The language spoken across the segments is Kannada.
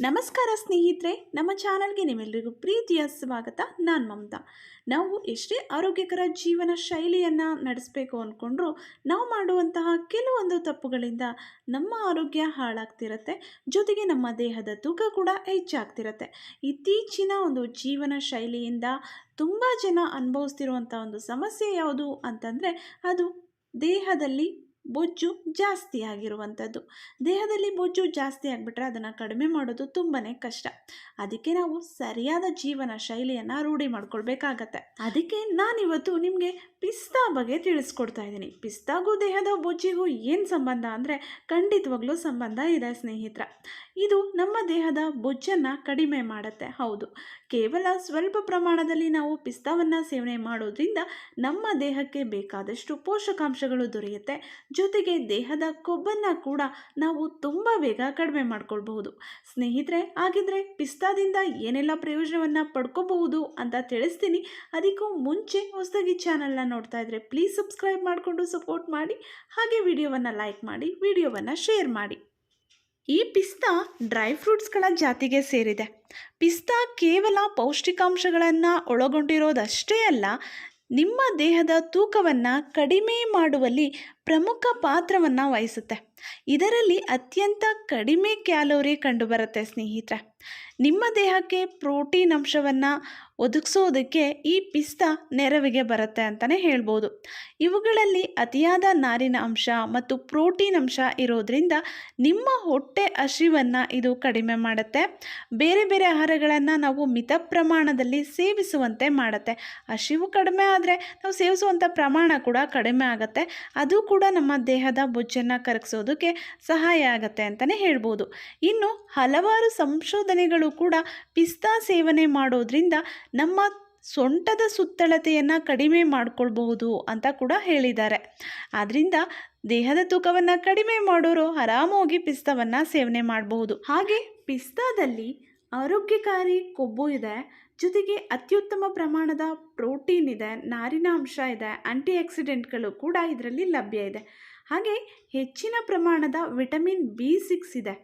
ನಮಸ್ಕಾರ ಸ್ನೇಹಿತರೆ, ನಮ್ಮ ಚಾನಲ್ಗೆ ನಿಮ್ಮೆಲ್ಲರಿಗೂ ಪ್ರೀತಿಯ ಸ್ವಾಗತ. ನಾನು ಮಮತಾ. ನಾವು ಎಷ್ಟೇ ಆರೋಗ್ಯಕರ ಜೀವನ ಶೈಲಿಯನ್ನು ನಡೆಸಬೇಕು ಅಂದ್ಕೊಂಡ್ರೂ ನಾವು ಮಾಡುವಂತಹ ಕೆಲವೊಂದು ತಪ್ಪುಗಳಿಂದ ನಮ್ಮ ಆರೋಗ್ಯ ಹಾಳಾಗ್ತಿರತ್ತೆ, ಜೊತೆಗೆ ನಮ್ಮ ದೇಹದ ತೂಕ ಕೂಡ ಹೆಚ್ಚಾಗ್ತಿರತ್ತೆ. ಇತ್ತೀಚಿನ ಒಂದು ಜೀವನ ಶೈಲಿಯಿಂದ ತುಂಬ ಜನ ಅನುಭವಿಸ್ತಿರುವಂಥ ಒಂದು ಸಮಸ್ಯೆ ಯಾವುದು ಅಂತಂದರೆ, ಅದು ದೇಹದಲ್ಲಿ ಬೊಜ್ಜು ಜಾಸ್ತಿ ಆಗಿರುವಂಥದ್ದು. ದೇಹದಲ್ಲಿ ಬೊಜ್ಜು ಜಾಸ್ತಿ ಆಗಿಬಿಟ್ರೆ ಅದನ್ನು ಕಡಿಮೆ ಮಾಡೋದು ತುಂಬಾ ಕಷ್ಟ. ಅದಕ್ಕೆ ನಾವು ಸರಿಯಾದ ಜೀವನ ಶೈಲಿಯನ್ನು ರೂಢಿ ಮಾಡ್ಕೊಳ್ಬೇಕಾಗತ್ತೆ. ಅದಕ್ಕೆ ನಾನಿವತ್ತು ನಿಮಗೆ ಪಿಸ್ತಾ ಬಗ್ಗೆ ತಿಳಿಸ್ಕೊಡ್ತಾ ಇದ್ದೀನಿ. ಪಿಸ್ತಾಗೂ ದೇಹದ ಬೊಜ್ಜಿಗೂ ಏನು ಸಂಬಂಧ ಅಂದರೆ ಖಂಡಿತವಾಗ್ಲೂ ಸಂಬಂಧ ಇದೆ ಸ್ನೇಹಿತರ. ಇದು ನಮ್ಮ ದೇಹದ ಬೊಜ್ಜನ್ನು ಕಡಿಮೆ ಮಾಡುತ್ತೆ. ಹೌದು. ಕೇವಲ ಸ್ವಲ್ಪ ಪ್ರಮಾಣದಲ್ಲಿ ನಾವು ಪಿಸ್ತಾವನ್ನು ಸೇವನೆ ಮಾಡೋದ್ರಿಂದ ನಮ್ಮ ದೇಹಕ್ಕೆ ಬೇಕಾದಷ್ಟು ಪೋಷಕಾಂಶಗಳು ದೊರೆಯುತ್ತೆ. ಜೊತೆಗೆ ದೇಹದ ಕೊಬ್ಬನ್ನು ಕೂಡ ನಾವು ತುಂಬ ಬೇಗ ಕಡಿಮೆ ಮಾಡ್ಕೊಳ್ಬಹುದು. ಸ್ನೇಹಿತರೆ, ಹಾಗಿದ್ರೆ ಪಿಸ್ತಾದಿಂದ ಏನೆಲ್ಲ ಪ್ರಯೋಜನವನ್ನು ಪಡ್ಕೋಬಹುದು ಅಂತ ತಿಳಿಸ್ತೀನಿ. ಅದಕ್ಕೂ ಮುಂಚೆ ಹೊಸದಾಗಿ ಚಾನಲ್ನ ನೋಡ್ತಾ ಇದ್ರೆ ಪ್ಲೀಸ್ ಸಬ್ಸ್ಕ್ರೈಬ್ ಮಾಡಿಕೊಂಡು ಸಪೋರ್ಟ್ ಮಾಡಿ, ಹಾಗೆ ವಿಡಿಯೋವನ್ನು ಲೈಕ್ ಮಾಡಿ, ವಿಡಿಯೋವನ್ನು ಶೇರ್ ಮಾಡಿ. ಈ ಪಿಸ್ತಾ ಡ್ರೈ ಫ್ರೂಟ್ಸ್ಗಳ ಜಾತಿಗೆ ಸೇರಿದೆ. ಪಿಸ್ತಾ ಕೇವಲ ಪೌಷ್ಟಿಕಾಂಶಗಳನ್ನು ಒಳಗೊಂಡಿರೋದಷ್ಟೇ ಅಲ್ಲ, ನಿಮ್ಮ ದೇಹದ ತೂಕವನ್ನು ಕಡಿಮೆ ಮಾಡುವಲ್ಲಿ ಪ್ರಮುಖ ಪಾತ್ರವನ್ನು ವಹಿಸುತ್ತೆ. ಇದರಲ್ಲಿ ಅತ್ಯಂತ ಕಡಿಮೆ ಕ್ಯಾಲೋರಿ ಕಂಡುಬರುತ್ತೆ ಸ್ನೇಹಿತರೆ. ನಿಮ್ಮ ದೇಹಕ್ಕೆ ಪ್ರೋಟೀನ್ ಅಂಶವನ್ನು ಒದಗಿಸೋದಕ್ಕೆ ಈ ಪಿಸ್ತಾ ನೆರವಿಗೆ ಬರುತ್ತೆ ಅಂತಲೇ ಹೇಳ್ಬೋದು. ಇವುಗಳಲ್ಲಿ ಅತಿಯಾದ ನಾರಿನ ಅಂಶ ಮತ್ತು ಪ್ರೋಟೀನ್ ಅಂಶ ಇರೋದ್ರಿಂದ ನಿಮ್ಮ ಹೊಟ್ಟೆ ಹಸಿವನ್ನು ಇದು ಕಡಿಮೆ ಮಾಡುತ್ತೆ. ಬೇರೆ ಬೇರೆ ಆಹಾರಗಳನ್ನು ನಾವು ಮಿತ ಪ್ರಮಾಣದಲ್ಲಿ ಸೇವಿಸುವಂತೆ ಮಾಡುತ್ತೆ. ಹಸಿವು ಕಡಿಮೆ ಆದರೆ ನಾವು ಸೇವಿಸುವಂಥ ಪ್ರಮಾಣ ಕೂಡ ಕಡಿಮೆ ಆಗುತ್ತೆ. ಅದು ಕೂಡ ನಮ್ಮ ದೇಹದ ಬೊಜ್ಜನ್ನು ಕರಗಿಸೋದಕ್ಕೆ ಸಹಾಯ ಆಗುತ್ತೆ ಅಂತಲೇ ಹೇಳ್ಬೋದು. ಇನ್ನು ಹಲವಾರು ಸಂಶೋಧನೆಗಳು ಕೂಡ ಪಿಸ್ತಾ ಸೇವನೆ ಮಾಡೋದ್ರಿಂದ ನಮ್ಮ ಸೊಂಟದ ಸುತ್ತಳತೆಯನ್ನು ಕಡಿಮೆ ಮಾಡಿಕೊಳ್ಬಹುದು ಅಂತ ಕೂಡ ಹೇಳಿದ್ದಾರೆ. ಆದ್ದರಿಂದ ದೇಹದ ತೂಕವನ್ನು ಕಡಿಮೆ ಮಾಡೋರು ಆರಾಮೋಗಿ ಪಿಸ್ತಾವನ್ನು ಸೇವನೆ ಮಾಡಬಹುದು. ಹಾಗೆ ಪಿಸ್ತಾದಲ್ಲಿ ಆರೋಗ್ಯಕಾರಿ ಕೊಬ್ಬು ಇದೆ. ಜೊತೆಗೆ ಅತ್ಯುತ್ತಮ ಪ್ರಮಾಣದ ಪ್ರೋಟೀನ್ ಇದೆ, ನಾರಿನ ಅಂಶ ಇದೆ ಆಂಟಿ ಆಕ್ಸಿಡೆಂಟ್ಗಳು ಕೂಡ ಇದರಲ್ಲಿ ಲಭ್ಯ ಇದೆ. ಹಾಗೆ ಹೆಚ್ಚಿನ ಪ್ರಮಾಣದ ವಿಟಮಿನ್ ಬಿ ಸಿಕ್ಸ್ ಇದೆ.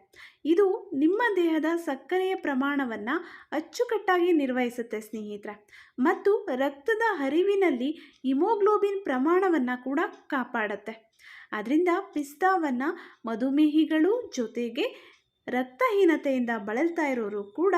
ಇದು ನಿಮ್ಮ ದೇಹದ ಸಕ್ಕರೆಯ ಪ್ರಮಾಣವನ್ನು ಅಚ್ಚುಕಟ್ಟಾಗಿ ನಿರ್ವಹಿಸುತ್ತೆ ಸ್ನೇಹಿತರೆ. ಮತ್ತು ರಕ್ತದ ಹರಿವಿನಲ್ಲಿ ಹಿಮೋಗ್ಲೋಬಿನ್ ಪ್ರಮಾಣವನ್ನು ಕೂಡ ಕಾಪಾಡುತ್ತೆ. ಅದರಿಂದ ಪಿಸ್ತಾವನ್ನು ಮಧುಮೇಹಿಗಳು ಜೊತೆಗೆ ರಕ್ತಹೀನತೆಯಿಂದ ಬಳಲ್ತಾ ಇರೋರು ಕೂಡ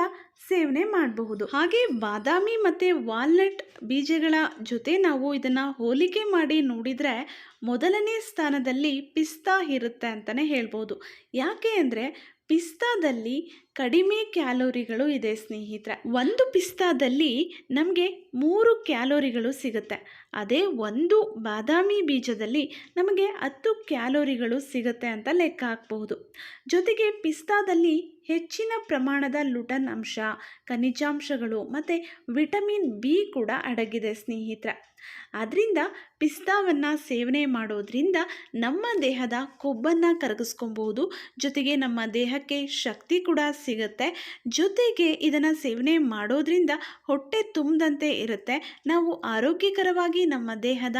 ಸೇವನೆ ಮಾಡಬಹುದು. ಹಾಗೆ ಬಾದಾಮಿ ಮತ್ತು ವಾಲ್ನಟ್ ಬೀಜಗಳ ಜೊತೆ ನಾವು ಇದನ್ನು ಹೋಲಿಕೆ ಮಾಡಿ ನೋಡಿದರೆ ಮೊದಲನೇ ಸ್ಥಾನದಲ್ಲಿ ಪಿಸ್ತಾ ಇರುತ್ತೆ ಅಂತಲೇ ಹೇಳ್ಬೋದು. ಯಾಕೆ ಅಂದರೆ ಪಿಸ್ತಾದಲ್ಲಿ ಕಡಿಮೆ ಕ್ಯಾಲೋರಿಗಳು ಇದೆ ಸ್ನೇಹಿತರೆ. ಒಂದು ಪಿಸ್ತಾದಲ್ಲಿ ನಮಗೆ ಮೂರು ಕ್ಯಾಲೋರಿಗಳು ಸಿಗುತ್ತೆ. ಅದೇ ಒಂದು ಬಾದಾಮಿ ಬೀಜದಲ್ಲಿ ನಮಗೆ ಹತ್ತು ಕ್ಯಾಲೋರಿಗಳು ಸಿಗುತ್ತೆ ಅಂತ ಲೆಕ್ಕ ಹಾಕ್ಬಹುದು. ಜೊತೆಗೆ ಪಿಸ್ತಾದಲ್ಲಿ ಹೆಚ್ಚಿನ ಪ್ರಮಾಣದ ಲುಟನ್ ಅಂಶ, ಖನಿಜಾಂಶಗಳು ಮತ್ತು ವಿಟಮಿನ್ ಬಿ ಕೂಡ ಅಡಗಿದೆ ಸ್ನೇಹಿತರೆ. ಆದ್ದರಿಂದ ಪಿಸ್ತಾವನ್ನು ಸೇವನೆ ಮಾಡೋದ್ರಿಂದ ನಮ್ಮ ದೇಹದ ಕೊಬ್ಬನ್ನು ಕರಗಿಸ್ಕೊಬಹುದು. ಜೊತೆಗೆ ನಮ್ಮ ದೇಹಕ್ಕೆ ಶಕ್ತಿ ಕೂಡ ಸಿಗುತ್ತೆ. ಜೊತೆಗೆ ಇದನ್ನು ಸೇವನೆ ಮಾಡೋದ್ರಿಂದ ಹೊಟ್ಟೆ ತುಂಬದಂತೆ ಇರುತ್ತೆ. ನಾವು ಆರೋಗ್ಯಕರವಾಗಿ ನಮ್ಮ ದೇಹದ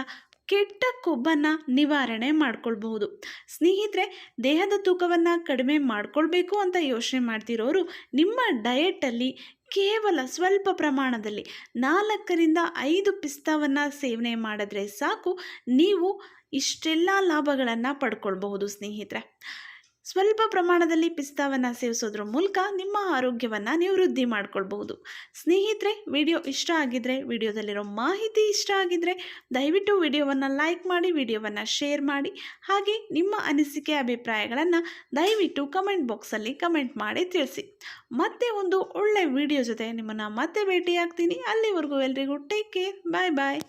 ಕೆಟ್ಟ ಕೊಬ್ಬನ್ನು ನಿವಾರಣೆ ಮಾಡ್ಕೊಳ್ಬಹುದು. ಸ್ನೇಹಿತರೆ, ದೇಹದ ತೂಕವನ್ನು ಕಡಿಮೆ ಮಾಡ್ಕೊಳ್ಬೇಕು ಅಂತ ಯೋಚನೆ ಮಾಡ್ತಿರೋರು ನಿಮ್ಮ ಡಯೆಟಲ್ಲಿ ಕೇವಲ ಸ್ವಲ್ಪ ಪ್ರಮಾಣದಲ್ಲಿ ನಾಲ್ಕರಿಂದ ಐದು ಪಿಸ್ತಾವನ್ನು ಸೇವನೆ ಮಾಡಿದ್ರೆ ಸಾಕು, ನೀವು ಇಷ್ಟೆಲ್ಲ ಲಾಭಗಳನ್ನು ಪಡ್ಕೊಳ್ಬಹುದು ಸ್ನೇಹಿತರೆ. ಸ್ವಲ್ಪ ಪ್ರಮಾಣದಲ್ಲಿ ಪಿಸ್ತಾವನ್ನು ಸೇವಿಸೋದ್ರ ಮೂಲಕ ನಿಮ್ಮ ಆರೋಗ್ಯವನ್ನು ನೀವು ವೃದ್ಧಿ ಮಾಡ್ಕೊಳ್ಬಹುದು. ಸ್ನೇಹಿತರೆ, ವಿಡಿಯೋ ಇಷ್ಟ ಆಗಿದ್ದರೆ ವಿಡಿಯೋದಲ್ಲಿರೋ ಮಾಹಿತಿ ಇಷ್ಟ ಆಗಿದ್ದರೆ ದಯವಿಟ್ಟು ವಿಡಿಯೋವನ್ನು ಲೈಕ್ ಮಾಡಿ, ವಿಡಿಯೋವನ್ನು ಶೇರ್ ಮಾಡಿ. ಹಾಗೆ ನಿಮ್ಮ ಅನಿಸಿಕೆ, ಅಭಿಪ್ರಾಯಗಳನ್ನು ದಯವಿಟ್ಟು ಕಮೆಂಟ್ ಬಾಕ್ಸಲ್ಲಿ ಕಮೆಂಟ್ ಮಾಡಿ ತಿಳಿಸಿ. ಮತ್ತೆ ಒಂದು ಒಳ್ಳೆ ವಿಡಿಯೋ ಜೊತೆ ನಿಮ್ಮನ್ನು ಮತ್ತೆ ಭೇಟಿಯಾಗ್ತೀನಿ. ಅಲ್ಲಿವರೆಗೂ ಎಲ್ರಿಗೂ ಟೇಕ್ ಕೇರ್. ಬಾಯ್ ಬಾಯ್.